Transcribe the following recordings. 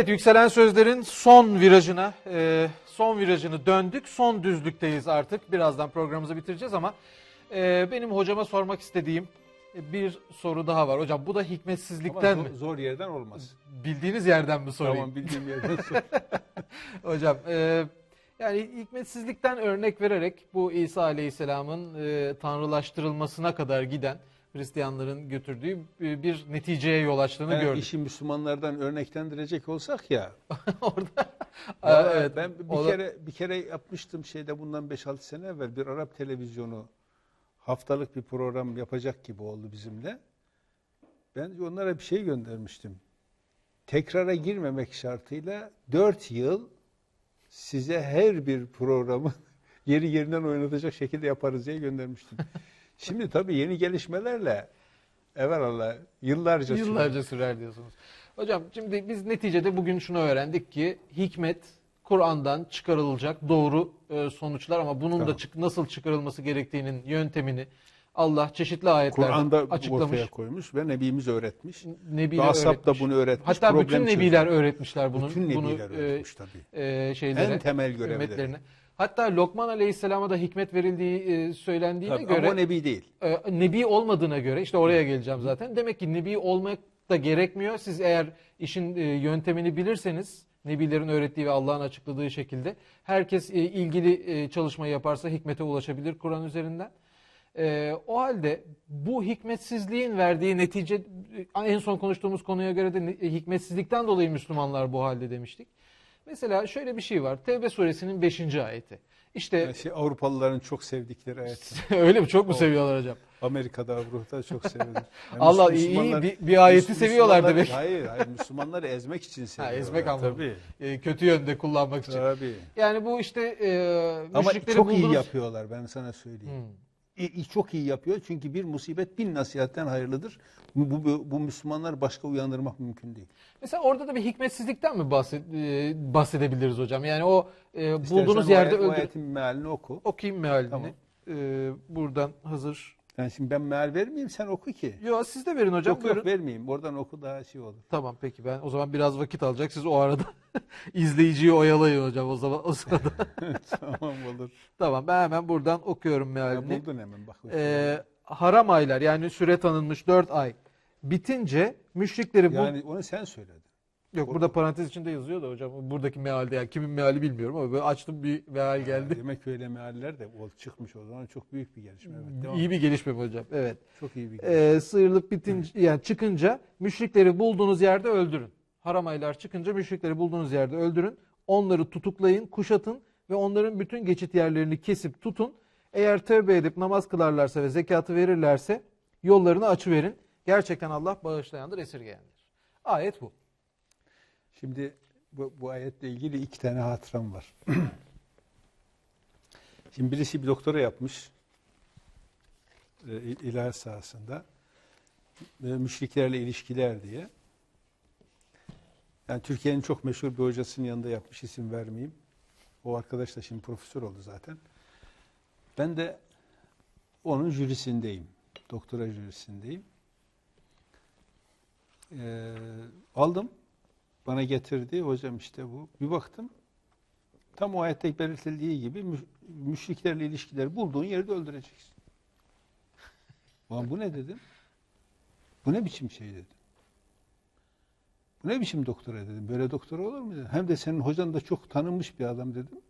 Evet yükselen sözlerin son virajına, e, son virajını döndük. Son düzlükteyiz artık. Birazdan programımızı bitireceğiz ama e, benim hocama sormak istediğim bir soru daha var. Hocam bu da Ama hikmetsizlikten zor, mi? zor yerden olmaz. Bildiğiniz yerden mi sorayım? Tamam bildiğim yerden sor. Hocam e, yani hikmetsizlikten örnek vererek bu İsa Aleyhisselam'ın e, tanrılaştırılmasına kadar giden Hristiyanların götürdüğü e, bir neticeye yol açtığını Yani gördük. işi Müslümanlardan örneklendirecek olsak ya. Orada Aa, evet, ben bir o da- kere bir kere yapmıştım şeyde bundan 5-6 sene evvel bir Arap televizyonu haftalık bir program yapacak gibi oldu bizimle. Ben onlara bir şey göndermiştim. Tekrara girmemek şartıyla 4 yıl size her bir programı yeri yerinden oynatacak şekilde yaparız diye göndermiştim. Şimdi tabii yeni gelişmelerle evvelallah yıllarca. Yıllarca sürer diyorsunuz. Hocam şimdi biz neticede bugün şunu öğrendik ki hikmet Kur'an'dan çıkarılacak doğru e, sonuçlar ama bunun da Tamam. çık- nasıl çıkarılması gerektiğinin yöntemini Allah çeşitli ayetlerde Kur'an'da açıklamış. ortaya koymuş ve Nebimiz öğretmiş. Nebiler ashab da bunu öğretmiş. Hatta bütün problem nebiler çözmüş. öğretmişler bunu. Bütün bunu nebiler e, öğretmiş tabii. e, şeylere, En temel görevleri. Hatta Lokman Aleyhisselam'a da hikmet verildiği e, söylendiğine Tabii, göre Ama o nebi değil. e, nebi olmadığına göre işte oraya geleceğim zaten. Demek ki nebi olmak da gerekmiyor. Siz eğer işin e, yöntemini bilirseniz nebilerin öğrettiği ve Allah'ın açıkladığı şekilde herkes e, ilgili e, çalışmayı yaparsa hikmete ulaşabilir Kur'an üzerinden. E, o halde bu hikmetsizliğin verdiği netice e, en son konuştuğumuz konuya göre de e, hikmetsizlikten dolayı Müslümanlar bu halde demiştik. Mesela şöyle bir şey var. Tevbe suresinin 5. ayeti. İşte Yani şey, Avrupalıların çok sevdikleri ayet. öyle mi? Çok mu seviyorlar hocam? Amerika'da, Avrupa'da çok sevilir. Yani Allah iyi, iyi bir, bir ayeti seviyorlar demek. Hayır, hayır. Müslümanları ezmek için Ha, seviyorlar. ezmek anlamında. Tabii. E, kötü yönde kullanmak için. Tabii. Yani bu işte e, Ama müşrikleri çok iyi buldunuz- yapıyorlar ben sana söyleyeyim. Hmm. Çok iyi yapıyor çünkü bir musibet bin nasihatten hayırlıdır. Bu, bu, bu Müslümanlar başka uyandırmak mümkün değil. Mesela orada da bir hikmetsizlikten mi bahset, e, bahsedebiliriz hocam? Yani o e, İstersen bulduğunuz o yerde ayet- o öldür. ayetin mealini oku. Okuyayım mealini. Tamam. E, buradan hazır. Yani şimdi ben meal vermeyeyim sen oku ki. Yo siz de verin hocam. Yok buyurun. yok vermeyeyim. Oradan oku daha şey olur. Tamam peki ben o zaman biraz vakit alacak. Siz o arada izleyiciyi oyalayın hocam o zaman o sırada. tamam olur. tamam ben hemen buradan okuyorum Ya mealini. buldun hemen bak. Ee, haram aylar yani süre tanınmış 4 ay bitince müşrikleri bu yani onu sen söyledin. Yok burada parantez içinde yazıyor da hocam buradaki mealde yani kimin meali bilmiyorum ama böyle açtım bir meal geldi. Demek öyle mealler de o çıkmış o zaman çok büyük bir gelişme. Evet, devam. iyi bir gelişme hocam. Evet. Çok iyi bir gelişme. Ee, sıyrılıp bitince yani çıkınca müşrikleri bulduğunuz yerde öldürün. Haram aylar çıkınca müşrikleri bulduğunuz yerde öldürün. Onları tutuklayın, kuşatın ve onların bütün geçit yerlerini kesip tutun. Eğer tövbe edip namaz kılarlarsa ve zekatı verirlerse yollarını açıverin. Gerçekten Allah bağışlayandır, esirgeyendir. Ayet bu. Şimdi bu, bu ayetle ilgili iki tane hatıram var. Şimdi birisi bir doktora yapmış e, il- ilahiyat sahasında e, müşriklerle ilişkiler diye. Yani Türkiye'nin çok meşhur bir hocasının yanında yapmış isim vermeyeyim. O arkadaş da şimdi profesör oldu zaten. Ben de onun jürisindeyim. Doktora jürisindeyim. Ee, aldım. Bana getirdi. Hocam işte bu. Bir baktım. Tam o ayette belirtildiği gibi mü- müşriklerle ilişkileri bulduğun yerde öldüreceksin. Ulan bu ne dedim? Bu ne biçim şey dedim. Bu ne biçim doktora dedim. Böyle doktora olur mu dedim. Hem de senin hocan da çok tanınmış bir adam dedim.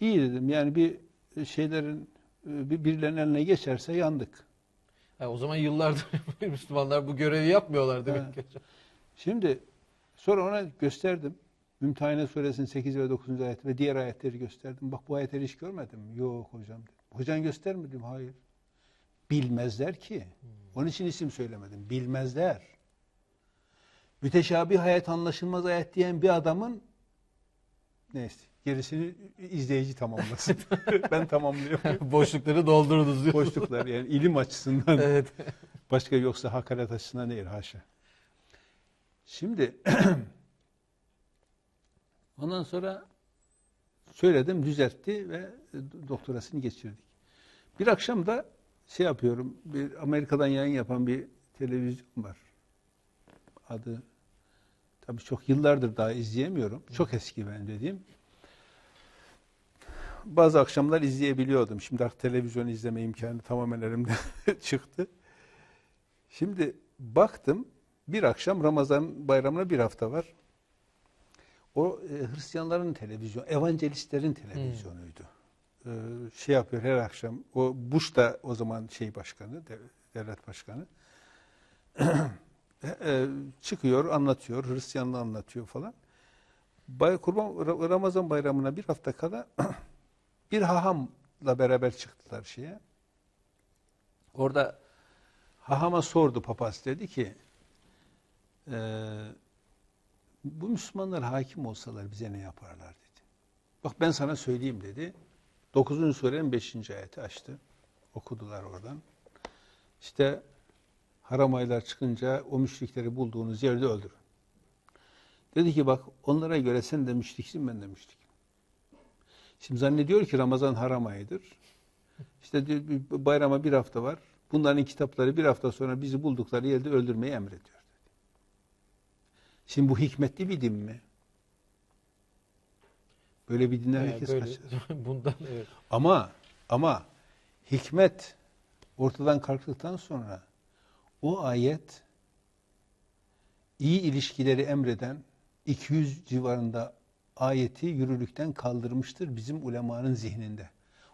İyi dedim. Yani bir şeylerin bir- birilerinin eline geçerse yandık. Ha, o zaman yıllardır Müslümanlar bu görevi yapmıyorlar demek ki. Şimdi sonra ona gösterdim. Mümtehine suresinin 8 ve 9. ayet ve diğer ayetleri gösterdim. Bak bu ayetleri hiç görmedim. Yok hocam dedim. Hocan göstermedim. Hayır. Bilmezler ki. Onun için isim söylemedim. Bilmezler. Müteşabih ayet anlaşılmaz ayet diyen bir adamın neyse gerisini izleyici tamamlasın. ben tamamlıyorum. Boşlukları doldurunuz diyor. Boşluklar yani ilim açısından Evet. Başka yoksa hakaret açısından değil haşa. Şimdi ondan sonra söyledim, düzeltti ve doktorasını geçirdik. Bir akşam da şey yapıyorum, bir Amerika'dan yayın yapan bir televizyon var. Adı tabii çok yıllardır daha izleyemiyorum. Çok eski ben dediğim. Bazı akşamlar izleyebiliyordum. Şimdi artık televizyon izleme imkanı tamamen elimden çıktı. Şimdi baktım bir akşam Ramazan bayramına bir hafta var. O e, Hristiyanların televizyonu, evangelistlerin televizyonuydu. E, şey yapıyor her akşam. O Bush da o zaman şey başkanı, de- devlet başkanı. E, e, çıkıyor, anlatıyor, Hristiyanlığı anlatıyor falan. Bay, Kurban Ra- Ramazan bayramına bir hafta kala bir hahamla beraber çıktılar şeye. Orada hahama sordu papaz dedi ki e, bu Müslümanlar hakim olsalar bize ne yaparlar dedi. Bak ben sana söyleyeyim dedi. 9. surenin 5. ayeti açtı. Okudular oradan. İşte haram aylar çıkınca o müşrikleri bulduğunuz yerde öldürün. Dedi ki bak onlara göre sen de müşriksin ben de müşrikim. Şimdi zannediyor ki Ramazan haram ayıdır. İşte bayrama bir hafta var. Bunların kitapları bir hafta sonra bizi buldukları yerde öldürmeyi emrediyor. Şimdi bu hikmetli bir din mi? Böyle bir dinden herkes böyle, kaçar. bundan evet. Ama ama hikmet ortadan kalktıktan sonra o ayet iyi ilişkileri emreden 200 civarında ayeti yürürlükten kaldırmıştır bizim ulemanın zihninde.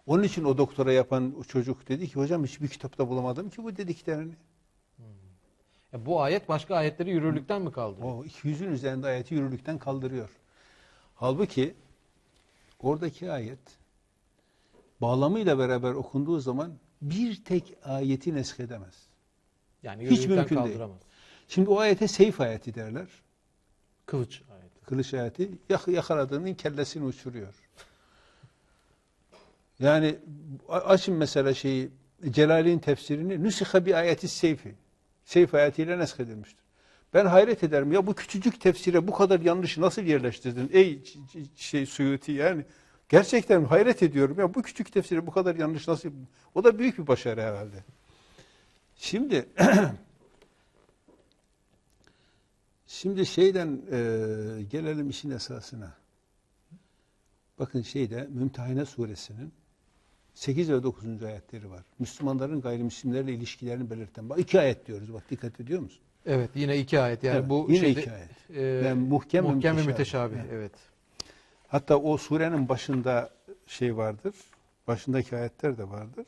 Onun için o doktora yapan o çocuk dedi ki hocam hiçbir kitapta bulamadım ki bu dediklerini. Ya bu ayet başka ayetleri yürürlükten mi kaldırıyor? O 200'ün üzerinde ayeti yürürlükten kaldırıyor. Halbuki oradaki ayet bağlamıyla beraber okunduğu zaman bir tek ayeti neskedemez. Yani hiç yürürlükten mümkün değil. kaldıramaz. Şimdi o ayete seyf ayeti derler. Kılıç ayeti. Kılıç ayeti yak- yakaladığının kellesini uçuruyor. Yani açın mesela şeyi Celal'in tefsirini nüsiha bir ayeti seyfi. Seyf ayetiyle neshedilmiştir. Ben hayret ederim ya bu küçücük tefsire bu kadar yanlışı nasıl yerleştirdin ey şey Suyuti yani. Gerçekten hayret ediyorum ya bu küçük tefsire bu kadar yanlış nasıl o da büyük bir başarı herhalde. Şimdi Şimdi şeyden e, gelelim işin esasına. Bakın şeyde Mümtehine suresinin 8 ve 9. ayetleri var. Müslümanların gayrimüslimlerle ilişkilerini belirten. Bak iki ayet diyoruz. Bak dikkat ediyor musun? Evet yine iki ayet. Yani Evet, bu yine şeyde, iki ayet. e, Yani muhkem muhkem ve müteşabih. müteşabih. Evet. Hatta o surenin başında şey vardır. Başındaki ayetler de vardır.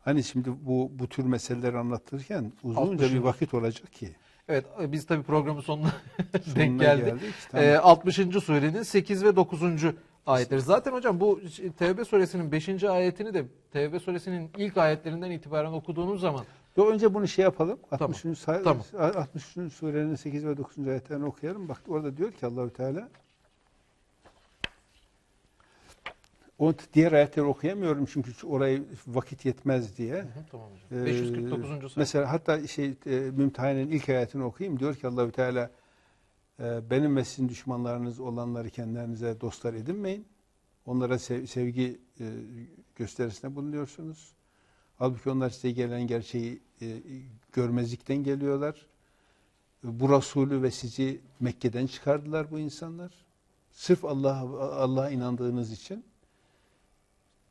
Hani şimdi bu bu tür meseleleri anlatırken uzunca 60. bir vakit olacak ki. Evet biz tabii programın sonuna denk geldik. geldik. Tamam. E, 60. surenin 8 ve 9. ayetleri. Zaten hocam bu Tevbe suresinin 5. ayetini de Tevbe suresinin ilk ayetlerinden itibaren okuduğunuz zaman Yo, önce bunu şey yapalım. Tamam. 63. say- Tamam. 63. surenin 8 ve 9. ayetlerini okuyalım. Bak orada diyor ki Allahü Teala o diğer ayetleri okuyamıyorum çünkü orayı vakit yetmez diye. Hı hı, tamam hocam. Ee, 549. sayfa. Mesela hatta şey e, Mümtehane'nin ilk ayetini okuyayım. Diyor ki Allahü Teala benim ve sizin düşmanlarınız olanları kendilerinize dostlar edinmeyin. Onlara sev- sevgi e, gösterisinde bulunuyorsunuz. Halbuki onlar size gelen gerçeği e, görmezlikten geliyorlar. Bu Resulü ve sizi Mekke'den çıkardılar bu insanlar. Sırf Allah'a Allah'a inandığınız için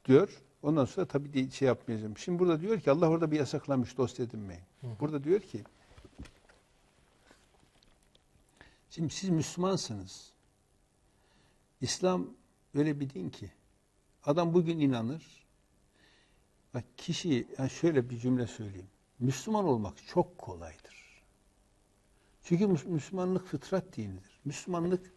diyor. Ondan sonra tabii şey yapmayacağım. Şimdi burada diyor ki Allah orada bir yasaklamış dost edinmeyin. Hı. Burada diyor ki Şimdi siz Müslümansınız. İslam öyle bir din ki adam bugün inanır. Bak kişi yani şöyle bir cümle söyleyeyim. Müslüman olmak çok kolaydır. Çünkü Müs- Müslümanlık fıtrat dinidir. Müslümanlık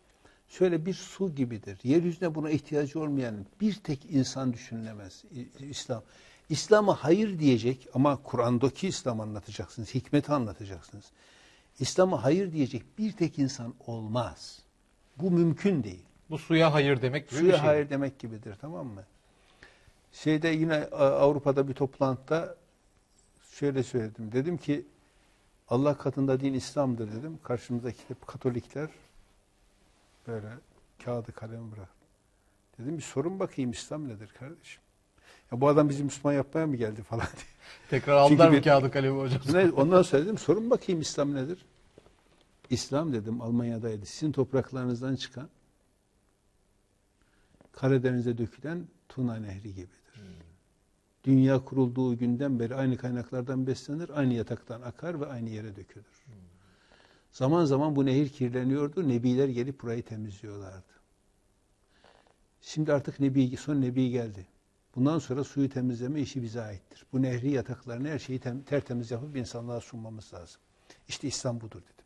şöyle bir su gibidir. Yeryüzüne buna ihtiyacı olmayan bir tek insan düşünülemez. İslam. İslam'a hayır diyecek ama Kur'an'daki İslam anlatacaksınız, hikmeti anlatacaksınız. İslam'a hayır diyecek bir tek insan olmaz. Bu mümkün değil. Bu suya hayır demek gibi bir Suya şey. hayır demek gibidir tamam mı? Şeyde yine Avrupa'da bir toplantıda şöyle söyledim. Dedim ki Allah katında din İslam'dır dedim. Karşımızdaki hep Katolikler böyle kağıdı kalemi bırak. Dedim bir sorun bakayım İslam nedir kardeşim? Ya bu adam bizi Müslüman yapmaya mı geldi falan diye. Tekrar aldılar mı kağıdı kalemi hocam? Ne- Ondan sonra dedim sorun bakayım İslam nedir? İslam dedim Almanya'daydı. Sizin topraklarınızdan çıkan Karadeniz'e dökülen Tuna Nehri gibidir. Dünya kurulduğu günden beri aynı kaynaklardan beslenir, aynı yataktan akar ve aynı yere dökülür. Zaman zaman bu nehir kirleniyordu, nebiler gelip burayı temizliyorlardı. Şimdi artık nebi, son nebi geldi. Bundan sonra suyu temizleme işi bize aittir. Bu nehri yataklarını her şeyi tem- tertemiz yapıp insanlığa sunmamız lazım. İşte İslam budur dedim.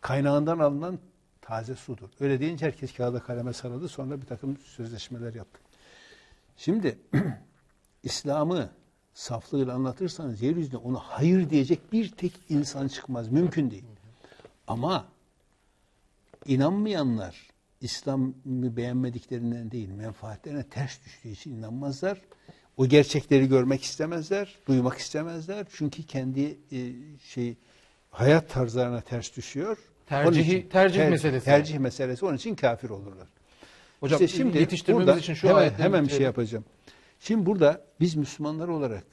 Kaynağından alınan taze sudur. Öyle deyince herkes kağıda kaleme sarıldı. Sonra bir takım sözleşmeler yaptık. Şimdi İslam'ı saflığıyla anlatırsanız yeryüzünde ona hayır diyecek bir tek insan çıkmaz. Mümkün değil. Ama inanmayanlar İslam'ı beğenmediklerinden değil, menfaatlerine ters düştüğü için inanmazlar. O gerçekleri görmek istemezler, duymak istemezler. Çünkü kendi e, şey hayat tarzlarına ters düşüyor. Tercihi- Onun için- tercih meselesi. Tercih meselesi. Onun için kafir olurlar. Hocam İşte şimdi yetiştirmemiz burada için şu hemen, hemen bir şey yapacağım. Şimdi burada biz Müslümanlar olarak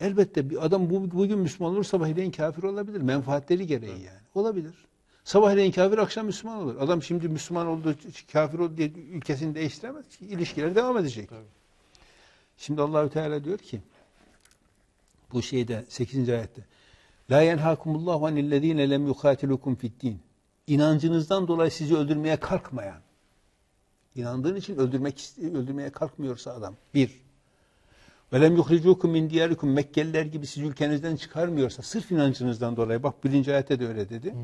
elbette bir adam bu, bugün Müslüman olur sabahleyin kafir olabilir. Menfaatleri gereği yani. Olabilir. Sabahleyin kafir akşam Müslüman olur. Adam şimdi Müslüman oldu kafir oldu diye ülkesini değiştiremez. İlişkiler devam edecek. Tabii. Şimdi Allahü Teala diyor ki bu şeyde 8. ayette La yenhakumullahu anillezine lem yukatilukum fid-din. İnancınızdan dolayı sizi öldürmeye kalkmayan. İnandığın için öldürmek öldürmeye kalkmıyorsa adam. Bir. Ve lem yuhricukum min diyarikum Mekkeliler gibi sizi ülkenizden çıkarmıyorsa sırf inancınızdan dolayı bak birinci ayette de öyle dedi.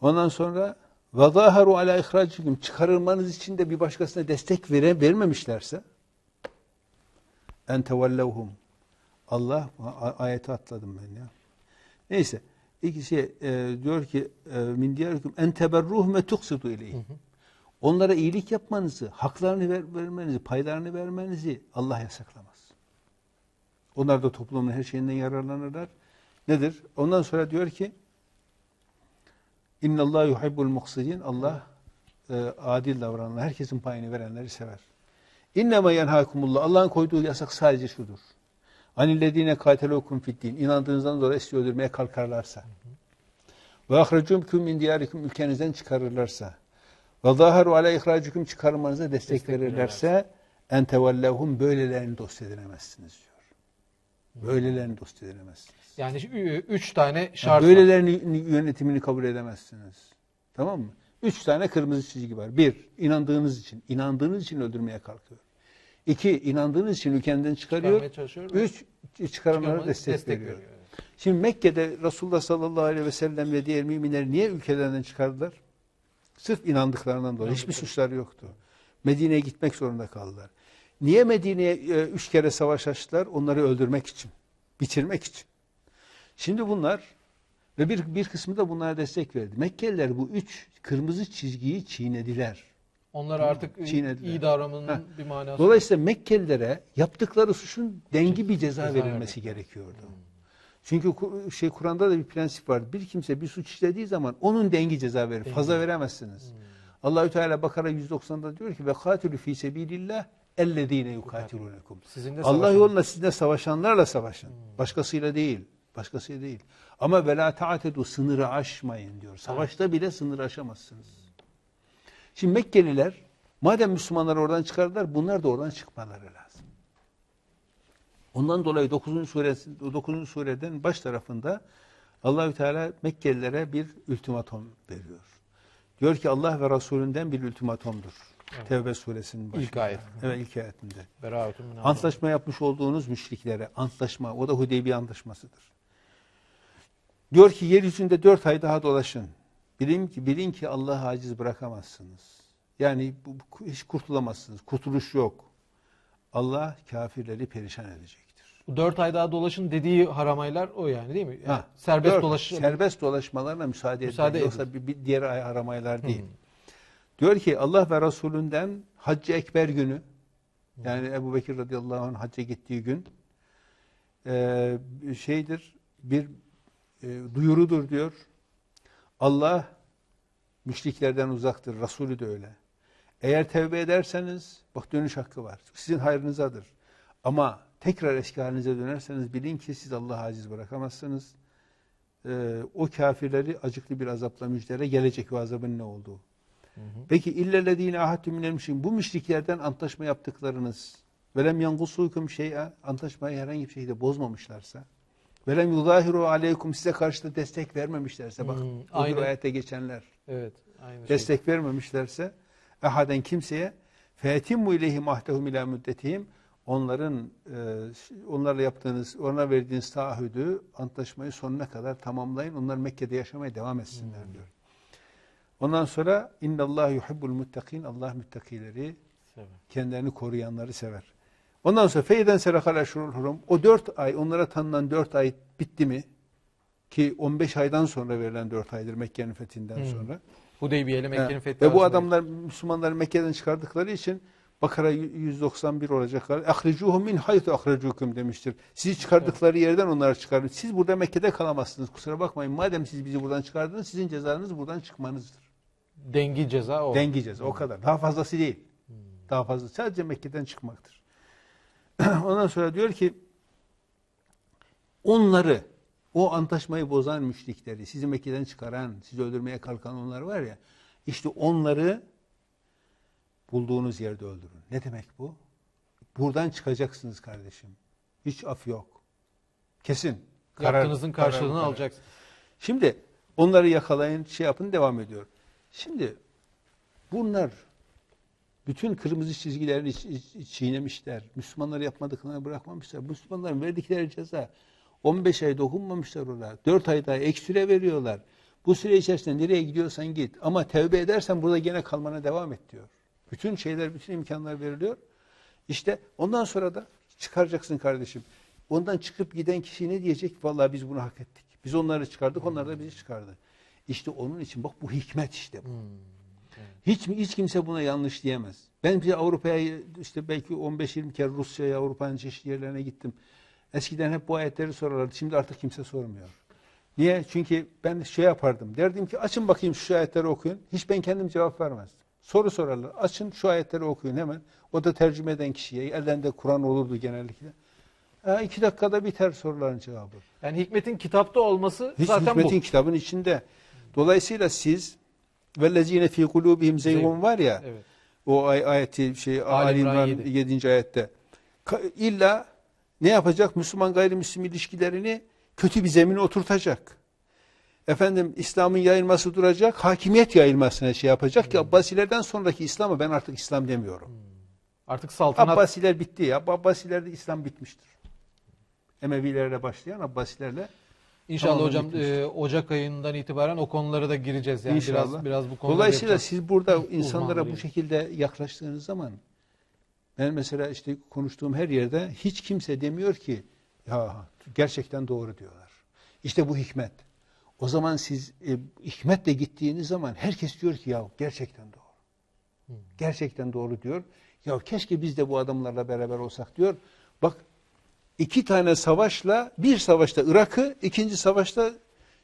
Ondan sonra zaharu ala ihracikum çıkarılmanız için de bir başkasına destek vere, vermemişlerse en tevellevhum Allah ayeti atladım ben ya. Neyse. İkisi e, diyor ki e, min diyarikum en teberruhum ve tuksitu ileyhim. Onlara iyilik yapmanızı, haklarını ver, vermenizi, paylarını vermenizi Allah yasaklamaz. Onlar da toplumun her şeyinden yararlanırlar. Nedir? Ondan sonra diyor ki İnna Allah yuhibbul muhsidin. Allah e, adil davrananlar, herkesin payını verenleri sever. İnnemâ yenhâkumullah. Allah'ın koyduğu yasak sadece şudur. Anillezîne kâtelûkum fiddin. İnandığınızdan dolayı sizi öldürmeye kalkarlarsa. Ve ahrecûmküm min diyârikum. Ülkenizden çıkarırlarsa. Ve zâharu alâ ihrâcüküm. Çıkarmanıza destek, Destek verirlerse en tevellehum. Böylelerini dost edinemezsiniz diyor. Böylelerini dost edinemezsiniz. Yani üç tane Yani şart var. böylelerini yönetimini kabul edemezsiniz. Tamam mı? Üç tane kırmızı çizgi var. Bir, inandığınız için. inandığınız için öldürmeye kalkıyor. İki, inandığınız için ülkenden çıkarıyor. Üç, çıkaranlara çıkarmaya destek, veriyor. evet. Şimdi Mekke'de Resulullah sallallahu aleyhi ve sellem ve diğer müminler niye ülkelerinden çıkardılar? Sırf inandıklarından dolayı. Hiçbir suçları yoktu. Medine'ye gitmek zorunda kaldılar. Niye Medine'ye e, üç kere savaş açtılar? Onları öldürmek için. Bitirmek için. Şimdi bunlar ve bir, bir kısmı da bunlara destek verdi. Mekkeliler bu üç kırmızı çizgiyi çiğnediler. Onlar artık Çiğnediler. iyi davranmanın Heh. bir manası. Dolayısıyla Mekkelilere yaptıkları suçun dengi bir ceza Ceza verilmesi gerekiyordu. Çünkü ku- şey Kur'an'da da bir prensip var. Bir kimse bir suç işlediği zaman onun dengi ceza verir. Dengi. Fazla veremezsiniz. Allahü Teala Bakara 190'da diyor ki ve katilü fi sebilillah ellezine yukatilunekum. Allah yolunda sizinle savaşanlarla savaşın. Başkasıyla değil. Başkasıyla değil. Ama ve la ta'tedu sınırı aşmayın diyor. Savaşta bile sınır aşamazsınız. Şimdi Mekkeliler madem Müslümanları oradan çıkardılar bunlar da oradan çıkmaları lazım. Ondan dolayı 9. suresi 9. sureden baş tarafında Allahü Teala Mekkelilere bir ultimatom veriyor. Diyor ki Allah ve Resulünden bir ultimatomdur. Evet. Tevbe suresinin başında. İlk ayet. Evet ilk ayetinde. Antlaşma yapmış olduğunuz müşriklere, antlaşma, o da Hudeybiye antlaşmasıdır. Diyor ki yeryüzünde dört ay daha dolaşın. Bilin ki, bilin ki Allah'ı aciz bırakamazsınız. Yani bu, bu- hiç kurtulamazsınız. Kurtuluş yok. Allah kafirleri perişan edecektir. Bu dört ay daha dolaşın dediği haramaylar o yani değil mi? Yani Ha, serbest dört, dolaş. serbest dolaşmalarına müsaade, Müsaade edin. Yoksa bir, bir diğer ay aramaylar değil. Diyor ki Allah ve Resulünden Haccı Ekber günü yani Ebu Bekir radıyallahu anh hacca gittiği gün e, şeydir bir e, duyurudur diyor. Allah müşriklerden uzaktır. Resulü de öyle. Eğer tevbe ederseniz bak dönüş hakkı var. Sizin hayrınızadır. Ama tekrar eski halinize dönerseniz bilin ki siz Allah'ı aciz bırakamazsınız. e, o kafirleri acıklı bir azapla müjdele gelecek o azabın ne olduğu. Peki illellezine ahadtüm minel bu müşriklerden antlaşma yaptıklarınız velem yangusukum şey'a antlaşmayı herhangi bir şekilde bozmamışlarsa velem yuzahiru aleykum size karşı da destek vermemişlerse bak Hmm, o aynen. ayete geçenler Evet. Aynı şey. destek vermemişlerse ehaden kimseye fetimmu ileyhim ahdehum ila müddetihim onların e, onlarla yaptığınız, ona verdiğiniz taahhüdü, antlaşmayı sonuna kadar tamamlayın. Onlar Mekke'de yaşamaya devam etsinler Hmm. diyor. Ondan sonra innallahu yuhibbul muttakin Allah müttakileri Sever. kendilerini koruyanları sever. Ondan sonra feyden serakal eşhurul hurum o dört ay onlara tanınan dört ay bitti mi? Ki 15 aydan sonra verilen dört aydır Mekke'nin fethinden Hmm. sonra. Hudeybiye'yle Mekke'nin fethi Ve bu adamlar Müslümanları Mekke'den çıkardıkları için Bakara 191 olacaklar. Ahricuhum min haythu ahracukum demiştir. Sizi çıkardıkları yerden onları çıkarın. Siz burada Mekke'de kalamazsınız. Kusura bakmayın. Madem siz bizi buradan çıkardınız sizin cezanız buradan çıkmanızdır. dengi ceza o. Dengi ceza o kadar. Daha fazlası değil. Hmm. Daha fazla sadece Mekke'den çıkmaktır. Ondan sonra diyor ki onları o antlaşmayı bozan müşrikleri, sizi Mekke'den çıkaran, sizi öldürmeye kalkan onlar var ya, işte onları bulduğunuz yerde öldürün. Ne demek bu? Buradan çıkacaksınız kardeşim. Hiç af yok. Kesin. Karar- Yaptığınızın karşılığını karar- alacaksın. Şimdi onları yakalayın, şey yapın, devam ediyor. Şimdi bunlar bütün kırmızı çizgilerini çiğnemişler. Müslümanlar yapmadıklarını bırakmamışlar. Müslümanların verdikleri ceza 15 ay dokunmamışlar ona. 4 ay daha ek süre veriyorlar. Bu süre içerisinde nereye gidiyorsan git. Ama tevbe edersen burada gene kalmana devam et diyor. Bütün şeyler, bütün imkanlar veriliyor. İşte ondan sonra da çıkaracaksın kardeşim. Ondan çıkıp giden kişi ne diyecek? Vallahi biz bunu hak ettik. Biz onları çıkardık, onlar da bizi çıkardı. İşte onun için bak bu hikmet işte bu. Hiç mi hiç kimse buna yanlış diyemez. Ben bir Avrupa'ya işte belki 15-20 kere Rusya'ya, Avrupa'nın çeşitli yerlerine gittim. Eskiden hep bu ayetleri sorarlardı. Şimdi artık kimse sormuyor. Niye? Çünkü ben şey yapardım. Derdim ki açın bakayım şu ayetleri okuyun. Hiç ben kendim cevap vermezdim. Soru sorarlar. Açın şu ayetleri okuyun hemen. O da tercüme eden kişiye. Ellerinde Kur'an olurdu genellikle. Ha, iki dakikada biter soruların cevabı. Yani hikmetin kitapta olması Hiç zaten hikmetin bu. kitabın içinde. Dolayısıyla siz vellezine fi kulubihim zeygun var ya Evet. o ay, ayeti şey Ali İmran İmran yedi. 7. ayette illa ne yapacak? Müslüman gayrimüslim ilişkilerini kötü bir zemine oturtacak. Efendim İslam'ın yayılması duracak, hakimiyet yayılmasına şey yapacak Hmm. ki Abbasilerden sonraki İslam'ı ben artık İslam demiyorum. Artık saltanat Abbasiler bitti ya. Abbasiler'de İslam bitmiştir. Emevilerle başlayan Abbasilerle İnşallah hocam e, Ocak ayından itibaren o konulara da gireceğiz. Yani İnşallah. biraz biraz bu konuda Dolayısıyla siz burada insanlara bu şekilde yaklaştığınız zaman ben mesela işte konuştuğum her yerde hiç kimse demiyor ki ya gerçekten doğru diyorlar. İşte bu hikmet. O zaman siz e, hikmetle gittiğiniz zaman herkes diyor ki ya gerçekten doğru. Gerçekten doğru diyor. Ya keşke biz de bu adamlarla beraber olsak diyor. Bak iki tane savaşla bir savaşta Irak'ı, ikinci savaşta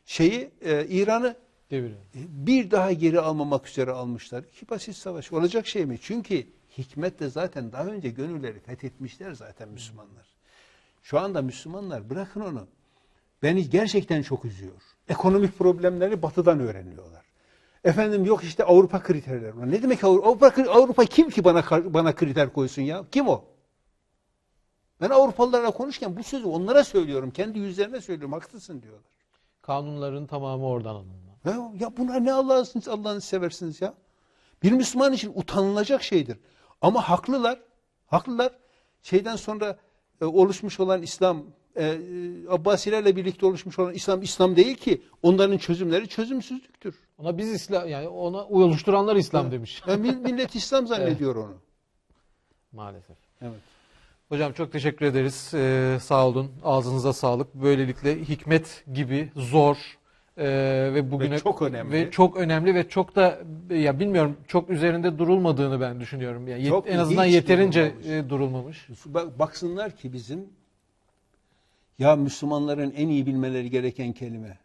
şeyi e, İran'ı deviriyor. bir daha geri almamak üzere almışlar. İki basit savaş. Olacak şey mi? Çünkü hikmetle zaten daha önce gönülleri fethetmişler zaten Müslümanlar. Şu anda Müslümanlar bırakın onu. Beni gerçekten çok üzüyor. Ekonomik problemleri batıdan öğreniyorlar. Efendim yok işte Avrupa kriterleri. Ne demek Avrupa? Avrupa, Avrupa kim ki bana bana kriter koysun ya? Kim o? Ben Avrupalılarla konuşurken bu sözü onlara söylüyorum. Kendi yüzlerine söylüyorum. Haklısın diyorlar. Kanunların tamamı oradan alınma. Ya, ya bunlar ne Allah'ını Allah'ını seversiniz ya? Bir Müslüman için utanılacak şeydir. Ama haklılar. Haklılar. Şeyden sonra e, oluşmuş olan İslam e, e, Abbasilerle birlikte oluşmuş olan İslam İslam değil ki. Onların çözümleri çözümsüzlüktür. Ona biz İslam yani ona oluşturanlar İslam demiş. Ya, mil- millet İslam zannediyor onu. Maalesef. Evet. Hocam çok teşekkür ederiz. Ee, sağ olun. Ağzınıza sağlık. Böylelikle hikmet gibi zor e, ve bugüne Ve çok önemli. ve çok önemli ve çok da ya bilmiyorum çok üzerinde durulmadığını ben düşünüyorum. Yani Çok en azından yeterince durulmamış. e, durulmamış. Bak- Baksınlar ki bizim ya Müslümanların en iyi bilmeleri gereken kelime.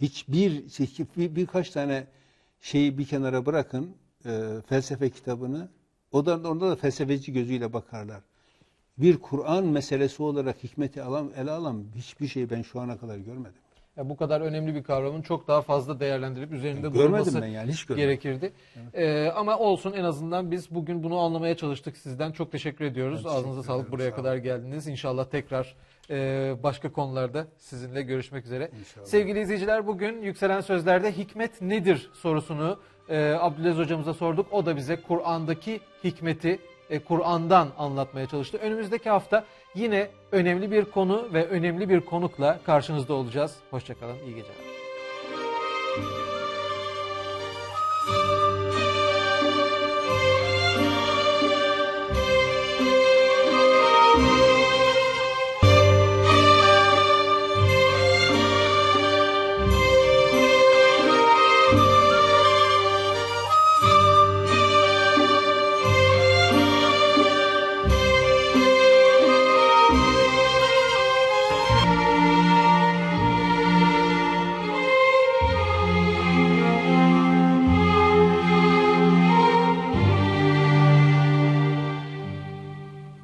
Hiçbir bir, birkaç tane şeyi bir kenara bırakın e, felsefe kitabını. O da onda da felsefeci gözüyle bakarlar. Bir Kur'an meselesi olarak hikmeti alan, ele alan hiçbir şey ben şu ana kadar görmedim. Ya bu kadar önemli bir kavramın çok daha fazla değerlendirilip üzerinde Görmedim durulması ben yani hiç görmedim. gerekirdi. Ee, ama olsun en azından biz bugün bunu anlamaya çalıştık sizden. Çok teşekkür ediyoruz. Ben teşekkür Ağzınıza sağlık ederim, buraya sağ kadar geldiniz. İnşallah tekrar e, başka konularda sizinle görüşmek üzere. İnşallah. Sevgili izleyiciler bugün Yükselen Sözler'de hikmet nedir sorusunu e, Abdülaziz hocamıza sorduk. O da bize Kur'an'daki hikmeti e, Kur'an'dan anlatmaya çalıştı. Önümüzdeki hafta yine önemli bir konu ve önemli bir konukla karşınızda olacağız. Hoşçakalın, iyi geceler.